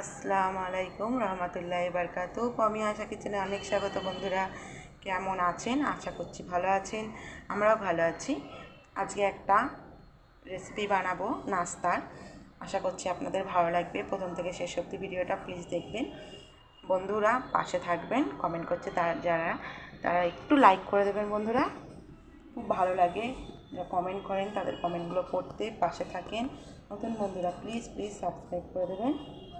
আসসালামু আলাইকুম রহমতুল্লাহ বারকাতু। আমি আশা কিচেনে অনেক স্বাগত বন্ধুরা। কেমন আছেন? আশা করছি ভালো আছেন। আমরাও ভালো আছি। আজকে একটা রেসিপি বানাবো, নাস্তার। আশা করছি আপনাদের ভালো লাগবে। প্রথম থেকে শেষ অবধি ভিডিওটা প্লিজ দেখবেন। বন্ধুরা পাশে থাকবেন কমেন্ট করছে তারা, যারা, তারা একটু লাইক করে দেবেন বন্ধুরা। খুব ভালো লাগে যারা কমেন্ট করেন, তাদের কমেন্টগুলো পড়তে পাশে থাকেন। নতুন বন্ধুরা প্লিজ প্লিজ সাবস্ক্রাইব করে দেবেন।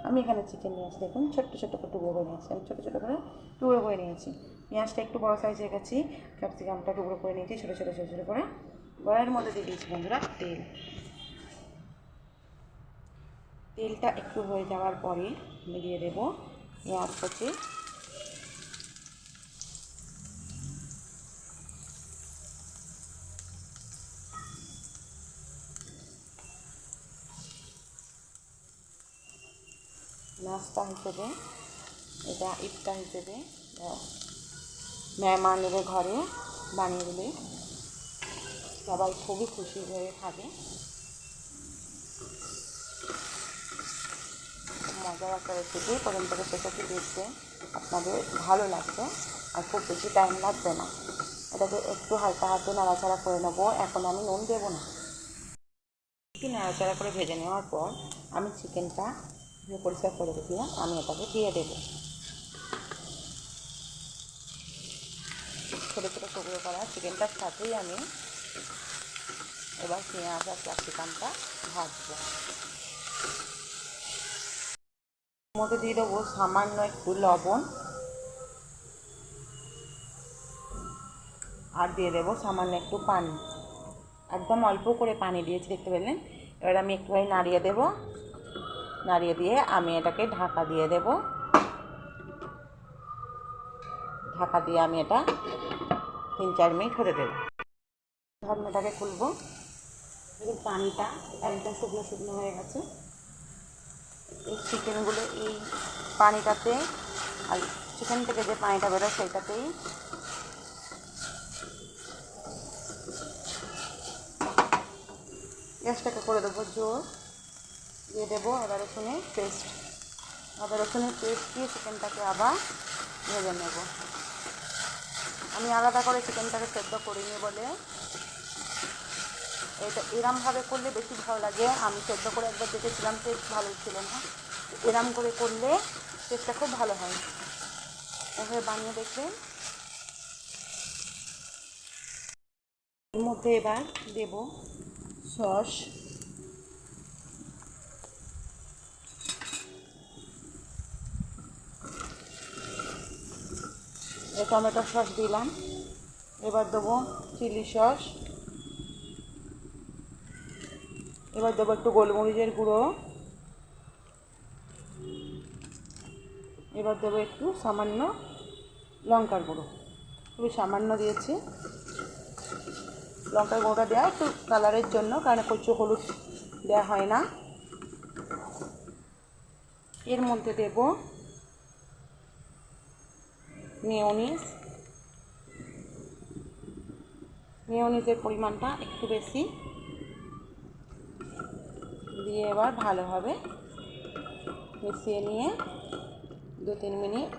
আমি এখানে চিকেন নিয়েছি দেখুন, ছোট্ট ছোট্ট করে টুকরো করে নিয়েছি। আমি ছোটো ছোটো করে টুকরো করে নিয়েছি। পেঁয়াজটা একটু বড়ো সাইজে গেছি ক্যাপসিকামটা টুকরো করে নিয়েছি, ছোটো ছোটো ছোটো ছোটো করে। গড়ের মধ্যে দিয়ে দিয়েছি বন্ধুরা, তেল। তেলটা একটু হয়ে যাওয়ার পরে আমি দিয়ে দেবো পেঁয়াজ কুচি। নাস্তা হিসেবে, এটা ইফতার হিসেবে মেহমানদের ঘরে বানিয়ে দিলে সবাই খুবই খুশি হয়ে খাবে। মজার একটা রেসিপি প্রথম থেকে শেষ দেখতে আপনাদের ভালো লাগবে আর খুব বেশি টাইম লাগবে না। এটাকে একটু হালকা হাতে নাড়াচাড়া করে নেব, এখন আমি নুন দেবো না। একটু নাড়াচাড়া করে ভেজে নেওয়ার পর আমি চিকেনটা পরিষ্কার করে রেখেছিলাম আমি এটাকে দিয়ে দেবো। ছোটো ছোটো টুকরো করা চিকেনটার সাথেই আমি এবার পেঁয়াজ আর ক্যাপসিকামটা ভাজবো। মধ্যে দিয়ে দেবো সামান্য একটু লবণ। আর দিয়ে দেবো সামান্য একটু পানি। একদম অল্প করে পানি দিয়েছি, দেখতে পেলেন? এবার আমি একটুখানি নাড়িয়ে দেবো। নাড়িয়ে দিয়ে আমি এটাকে ঢাকা দিয়ে দেব। ঢাকা দিয়ে আমি এটা তিন চার মিনিট হতে দেবো। ঢাকনাটাকে খুলবো। পানিটা একদম শুকনো শুকনো হয়ে গেছে। এই চিকেনগুলো, এই পানিটাতে আর চিকেন থেকে যে পানিটা বেরোয় সেইটাতেই গ্যাসটাকে করে দেবো জোর। দিয়ে দেবো আদা রসুনের পেস্ট আদা রসুনের পেস্ট দিয়ে চিকেনটাকে আবার ভেজে নেব। আমি আলাদা করে চিকেনটাকে সেদ্ধ করিনি বলে। এটা এরমভাবে করলে বেশি ভালো লাগে। আমি সেদ্ধ করে একবার দেখেছিলাম, টেস্ট ভালো ছিল না। এরম করে করলে টেস্টটা খুব ভালো হয়। এভাবে বানিয়ে দেখবেন। এর মধ্যে এবার দেব সস। টমেটো সস দিলাম। এবার দেবো চিলি সস। এবার দেবো একটু গোলমরিচের গুঁড়ো। এবার দেবো একটু সামান্য লঙ্কার গুঁড়ো। খুবই সামান্য দিয়েছি। লঙ্কার গুঁড়োটা দেওয়া একটু কালারের জন্য, কারণ কচু হলুদ দেওয়া হয় না। এর মধ্যে দেব মেয়নিস মেয়নিসের পরিমাণটা একটু বেশি। দিয়ে এবার ভালোভাবে মিশিয়ে নিয়ে দু তিন মিনিট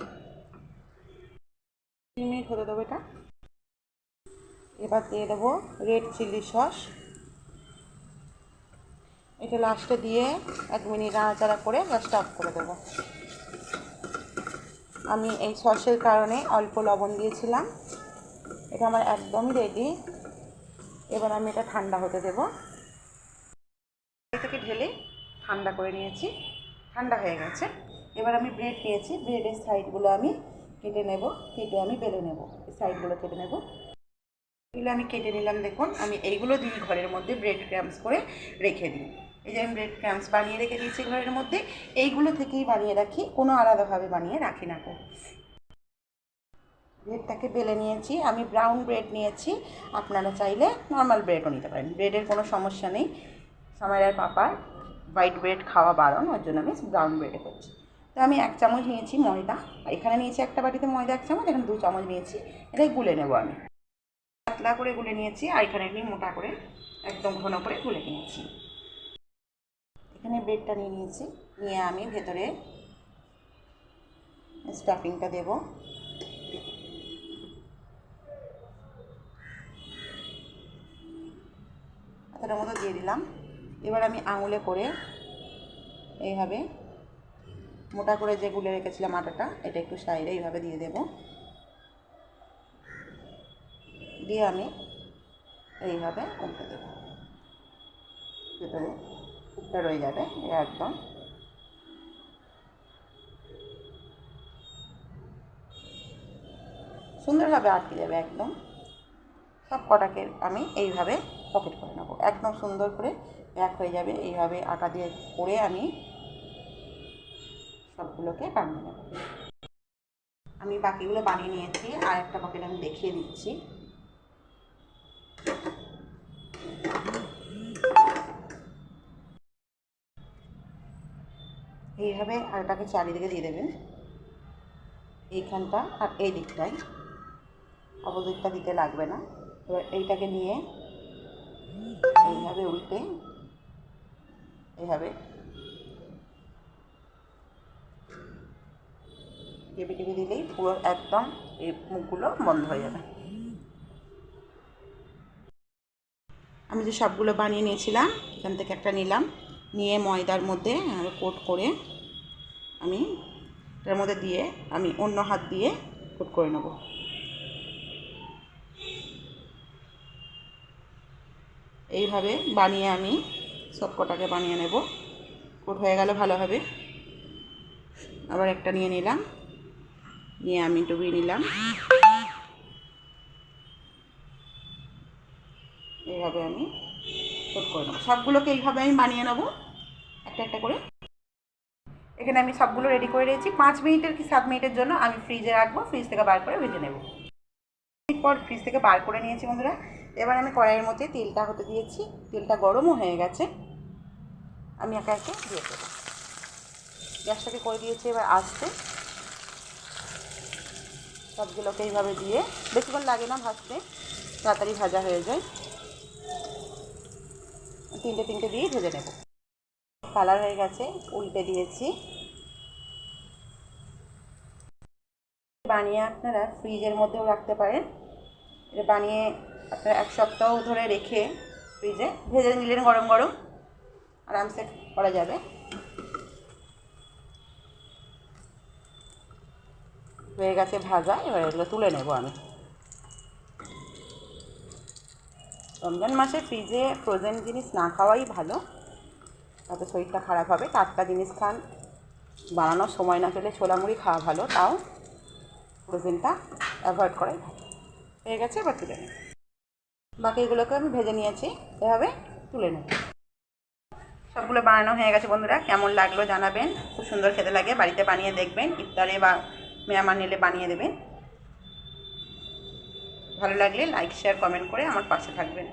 তিন মিনিট হতে দেবো এটা। এবার দিয়ে দেবো রেড চিলি সস। এটা লাস্টে দিয়ে এক মিনিট নাড়াচাড়া করে গ্যাসটা অফ করে দেবো। আমি এই সসের কারণে অল্প লবণ দিয়েছিলাম। এটা আমার একদমই রেডি এবার আমি এটা ঠান্ডা হতে দেবো। থেকে ঢেলে ঠান্ডা করে নিয়েছি। ঠান্ডা হয়ে গেছে। এবার আমি ব্রেড নিয়েছি। ব্রেডের সাইডগুলো আমি কেটে নেব। কেটে আমি বেলে নেব। সাইডগুলো কেটে নেব। এগুলো আমি কেটে নিলাম, দেখুন। আমি এইগুলো দিই ঘরের মধ্যে ব্রেড ক্র্যাম্পস করে রেখে দিই। এই যে আমি ব্রেড ক্র্যাম্পস বানিয়ে রেখে দিয়েছি ঘরের মধ্যে, এইগুলো থেকেই বানিয়ে রাখি, কোনো আলাদাভাবে বানিয়ে রাখি না ব্রেডটাকে বেলে নিয়েছি, আমি ব্রাউন ব্রেড নিয়েছি, আপনারা চাইলে নর্মাল ব্রেডও নিতে পারেন ব্রেডের কোনো সমস্যা নেই। সামাইয়ার পাপার হোয়াইট ব্রেড খাওয়া বারণ, ওর জন্য আমি ব্রাউন ব্রেডে করছি। তো আমি এক চামচ নিয়েছি ময়দা এখানে নিয়েছি একটা বাটিতে ময়দা, এক চামচ, এখানে দু চামচ নিয়েছি, এটাই গুলে নেব আমি। পাতলা করে গুলে নিয়েছি, আর এখানে মোটা করে, একদম ঘন করে গুলে নিয়েছি। এখানে ব্রেডটা নিয়ে নিয়েছি। নিয়ে আমি ভেতরে স্টাফিংটা দেব। এতটার মতো দিয়ে দিলাম। এবার আমি আঙুলে করে এইভাবে মোটা করে যে গুলে রেখেছিলাম আটাটা, এটা একটু সাইডে এইভাবে দিয়ে দেব। দিয়ে আমি এইভাবে উল্টে দেবো। ভেতরে। রয়ে যাবে একদম। সুন্দরভাবে আটকে যাবে একদম। সব কটাকে আমি এইভাবে পকেট করে নেব। একদম সুন্দর করে প্যাক হয়ে যাবে, এইভাবে আটা দিয়ে করে আমি সবগুলোকে বানিয়ে নেব। আমি বাকিগুলো বানিয়ে নিয়েছি আর একটা পকেট আমি দেখিয়ে দিচ্ছি। এইভাবে আটাকে চারিদিকে দিয়ে দেবেন। এইখানটা আর এই দিকটায় অপোজিটটা দিতে লাগবে না। এবার এইটাকে নিয়ে এইভাবে উল্টে এইভাবে টেপে টেপে দিলেই পুরো একদম এই মুখগুলো বন্ধ হয়ে যাবে। আমি যে সবগুলো বানিয়ে নিয়েছিলাম, এখান থেকে একটা নিলাম। নিয়ে ময়দার মধ্যে কোট করে আমি এটার মধ্যে দিয়ে আমি অন্য হাত দিয়ে কোট করে নেব। এইভাবে বানিয়ে আমি সব কটাকে বানিয়ে নেব। কোট হয়ে গেল ভালোভাবে। আবার একটা নিয়ে নিলাম। নিয়ে আমি ডুবিয়ে নিলাম। এইভাবে আমি কোট করে নেব। সবগুলোকে এইভাবে আমি বানিয়ে নেব। একটা একটা করে। এখানে আমি সবগুলো রেডি করে রেখেছি। পাঁচ মিনিটের কি সাত মিনিটের জন্য আমি ফ্রিজে রাখব ফ্রিজ থেকে বার করে ভেজে নেব। পর ফ্রিজ থেকে বার করে নিয়েছি বন্ধুরা। এবার আমি কড়াইয়ের মধ্যে তেলটা হতে দিয়েছি। তেলটা গরমও হয়ে গেছে। আমি একা একে দিয়ে দেবো। গ্যাসটাকে করে দিয়েছি এবার আসতে। সবগুলোকে এইভাবে দিয়ে, বেশিক্ষণ লাগে না ভাজতে, তাড়াতাড়ি ভাজা হয়ে যায়। তিনটে তিনটে দিয়ে ভেজে নেব। কালার হয়ে গেছে, উল্টে দিয়েছি। বানিয়ে আপনারা ফ্রিজের মধ্যেও রাখতে পারেন। এটা বানিয়ে আপনারা এক সপ্তাহ ধরে রেখে ফ্রিজে ভেজে নিলেন গরম গরম, আরামসে করা যাবে। হয়ে গেছে ভাজা, এবার এগুলো তুলে নেব আমি। রমজান মাসে ফ্রিজে ফ্রোজেন জিনিস না খাওয়াই ভালো, তাতে শরীরটা খারাপ হবে। টাটকা জিনিস খান, বানানোর সময় না পেলে ছোলা মুড়ি খাওয়া ভালো, তাও ফ্রোজেনটা অ্যাভয়েড করাই হয়ে গেছে, এবার তুলে নেব বাকিগুলোকে আমি ভেজে নিয়েছি, এভাবে তুলে নেব। সবগুলো বানানো হয়ে গেছে, বন্ধুরা। কেমন লাগল জানাবেন। খুব সুন্দর খেতে লাগে। বাড়িতে বানিয়ে দেখবেন, ইফতারে বা মেয়ামান নিলে বানিয়ে দেবেন। ভালো লাগলে লাইক, শেয়ার, কমেন্ট করে আমার পাশে থাকবেন।